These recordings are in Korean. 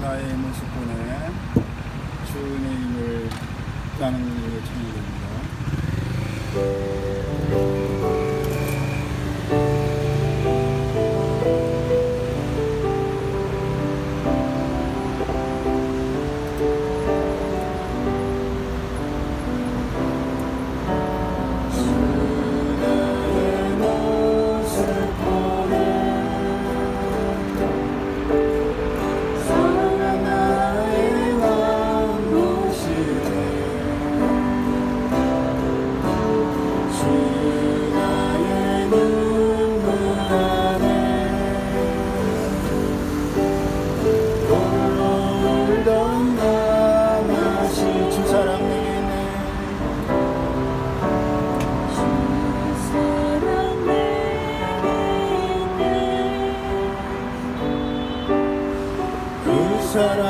나의 모습보에 주님을 따는 것을 찾는 겁니다. Sarah.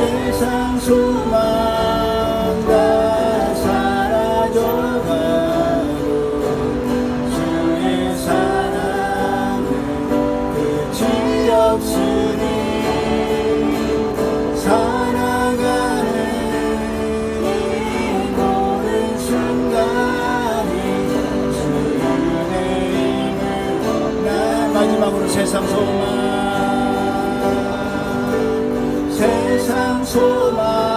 세상 소망 다 사라져가고 주의 사랑은 끝이 없으니 살아가는 이 모든 순간이 주의 은혜임을 마지막으로 세상 소망 出来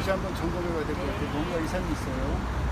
다시 한번 점검해 봐야 될 것 같아요. 뭔가 이상이 있어요.